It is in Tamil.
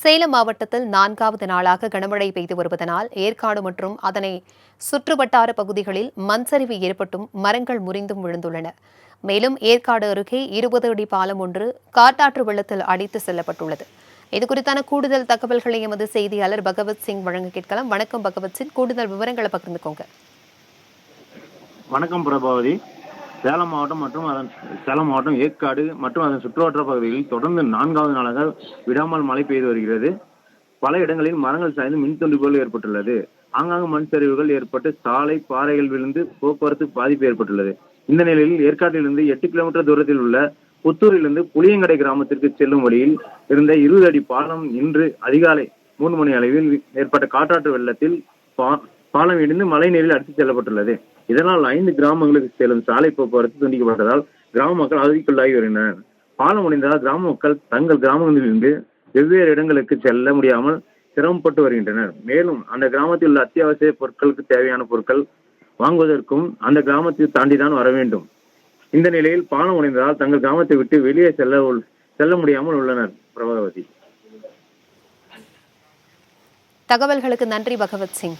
சேலம் மாவட்டத்தில் நான்காவது நாளாக கனமழை பெய்து வருவதனால் ஏற்காடு மற்றும் அதனை சுற்றுவட்டார பகுதிகளில் மண்சரிவு ஏற்பட்டும் மரங்கள் முறிந்தும் விழுந்துள்ளன. மேலும் ஏற்காடு அருகே இருபது அடி பாலம் ஒன்று காட்டாற்று வெள்ளத்தில் அடித்து செல்லப்பட்டுள்ளது. இது குறித்தான கூடுதல் தகவல்களை எமது செய்தியாளர் பகவத் சிங் வழங்க கேட்கலாம். வணக்கம் பகவத் சிங். கூடுதல் விவரங்களை பகிர்ந்துக்கோங்க. வணக்கம் பிரபாவதி. சேலம் மாவட்டம் மற்றும் அதன் சேலம் மாவட்டம் ஏற்காடு மற்றும் அதன் சுற்றுவட்டார பகுதிகளில் தொடர்ந்து நான்காவது நாளாக விடாமல் மழை பெய்து வருகிறது. பல இடங்களில் மரங்கள் சாய்ந்து மின் துண்டிப்புகள் ஏற்பட்டுள்ளது. ஆங்காங்கு மண் சரிவுகள் ஏற்பட்டு சாலை பாறைகள் விழுந்து போக்குவரத்து பாதிப்பு ஏற்பட்டுள்ளது. இந்த நிலையில் ஏற்காட்டிலிருந்து எட்டு கிலோமீட்டர் தூரத்தில் உள்ள புத்தூரிலிருந்து புளியங்கடை கிராமத்திற்கு செல்லும் வழியில் இருந்த இருபது அடி பாலம் இன்று அதிகாலை மூன்று மணி அளவில் ஏற்பட்ட காற்றாற்று வெள்ளத்தில் பாலம் இடிந்து மழை நீரில் அடித்துச் செல்லப்பட்டுள்ளது. இதனால் ஐந்து கிராமங்களுக்கு செல்லும் சாலை போக்குவரத்து துண்டிக்கப்பட்டதால் கிராம மக்கள் அவதிக்குள்ளாகி வருகின்றனர். பாலம் உடைந்ததால் கிராம மக்கள் தங்கள் கிராமங்களிலிருந்து வெவ்வேறு இடங்களுக்கு செல்ல முடியாமல் சிரமப்பட்டு வருகின்றனர். மேலும் அந்த கிராமத்தில் உள்ள அத்தியாவசிய பொருட்களுக்கு தேவையான பொருட்கள் வாங்குவதற்கும் அந்த கிராமத்தை தாண்டிதான் வர வேண்டும். இந்த நிலையில் பாலம் உடைந்ததால் தங்கள் கிராமத்தை விட்டு வெளியே செல்ல உள்- செல்ல முடியாமல் உள்ளனர். பிரபாவதி தகவல்களுக்கு நன்றி பகவத் சிங்.